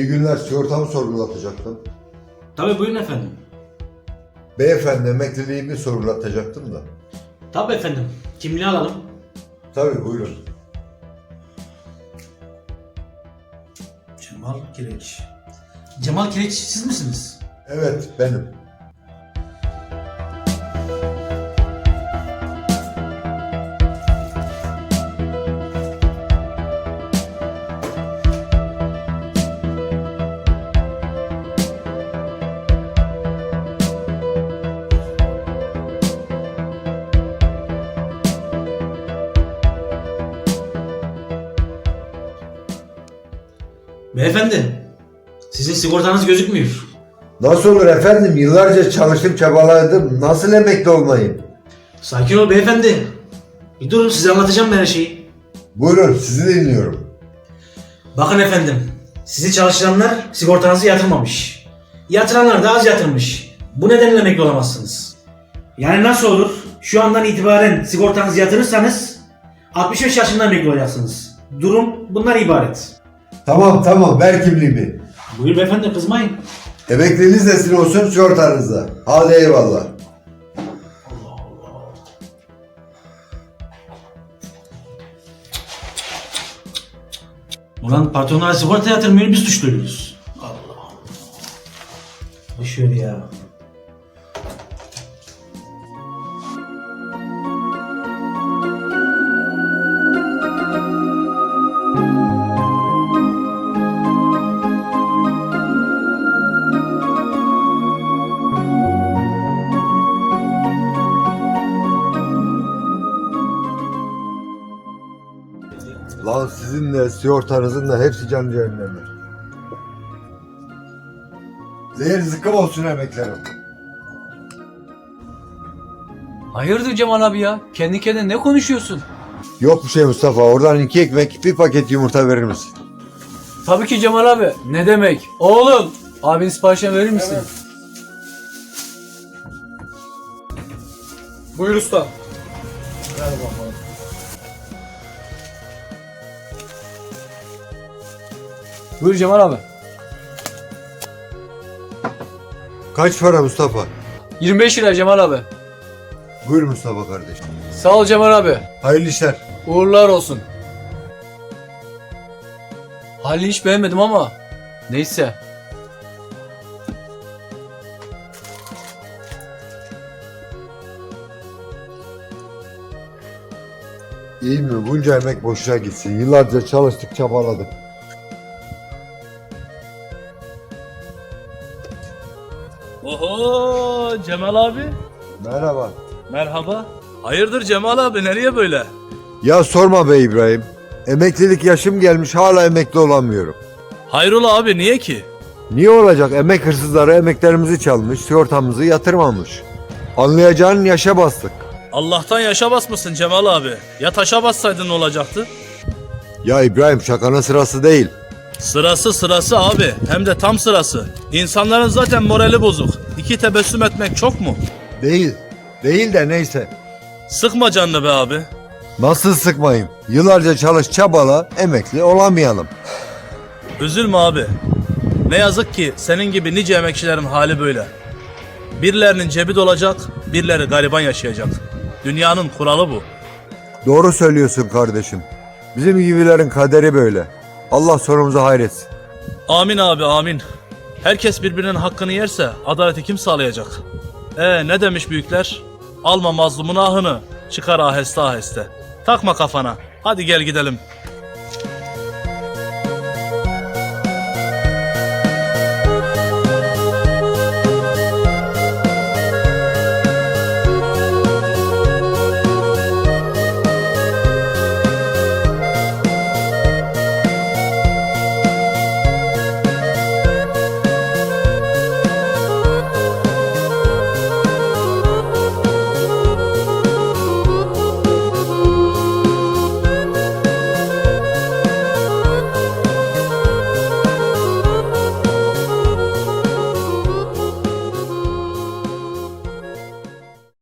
günler sigortamı sorgulatacaktım. Tabii buyurun efendim. Beyefendi emekliliğimi sorgulatacaktım da. Tabii efendim. Kimliği alalım. Tabii buyurun. Cemal Kireç. Cemal Kireç siz misiniz? Evet benim. Beyefendi. Sizin sigortanız gözükmüyor. Nasıl olur efendim? Yıllarca çalıştım çabaladım. Nasıl emekli olmayayım? Sakin ol beyefendi. Bir durun size anlatacağım ben her şeyi. Buyurun sizi dinliyorum. Bakın efendim. Sizi çalıştıranlar sigortanızı yatırmamış. Yatıranlar da az yatırmış. Bu nedenle emekli olamazsınız. Yani nasıl olur? Şu andan itibaren sigortanızı yatırırsanız 65 yaşında emekli olacaksınız. Durum bundan ibaret. Tamam tamam ver kimliğimi. Buyur beyefendi kızmayın. Emekliliğiniz nesin olsun sigortanızda. Hadi eyvallah. Ulan patronlar sigorta yatırmıyor biz suçluyuz. Allah Allah. Boş ver ya. Lan sizin de sigortanızın da hepsi can cehennemi. Zehir zıkkım olsun emeklerim. Hayırdır Cemal abi ya? Kendi kendine ne konuşuyorsun? Yok bir şey Mustafa. Oradan iki ekmek, bir paket yumurta verir misin? Tabii ki Cemal abi. Ne demek? Oğlum! Abin siparişini verir misin? Buyur usta. Buyur Cemal abi. Kaç para Mustafa? 25 lira Cemal abi. Buyur Mustafa kardeşim. Sağ ol Cemal abi. Hayırlı işler. Uğurlar olsun. Halini hiç beğenmedim ama. Neyse. İyi mi? Bunca emek boşuna gitsin. Yıllarca çalıştık, çabaladık. Oho Cemal abi. Merhaba. Merhaba. Hayırdır Cemal abi nereye böyle? Ya sorma be İbrahim. Emeklilik yaşım gelmiş hala emekli olamıyorum. Hayrola abi niye ki? Niye olacak? Emek hırsızları emeklerimizi çalmış, sigortamızı yatırmamış. Anlayacağın yaşa bastık. Allah'tan yaşa basmasın Cemal abi. Ya taşa bassaydın ne olacaktı? Ya İbrahim şakanın sırası değil. Sırası sırası abi. Hem de tam sırası. İnsanların zaten morali bozuk. İki tebessüm etmek çok mu? Değil. Değil de neyse. Sıkma canını be abi. Nasıl sıkmayayım? Yıllarca çalış çabala, emekli olamayalım. Üzülme abi. Ne yazık ki senin gibi nice emekçilerin hali böyle. Birilerinin cebi dolacak, birileri gariban yaşayacak. Dünyanın kuralı bu. Doğru söylüyorsun kardeşim. Bizim gibilerin kaderi böyle. Allah sonumuzu hayretsin. Amin abi amin. Herkes birbirinin hakkını yerse adaleti kim sağlayacak? E ne demiş büyükler? Alma mazlumun ahını, çıkar aheste aheste. Takma kafana. Hadi gel gidelim.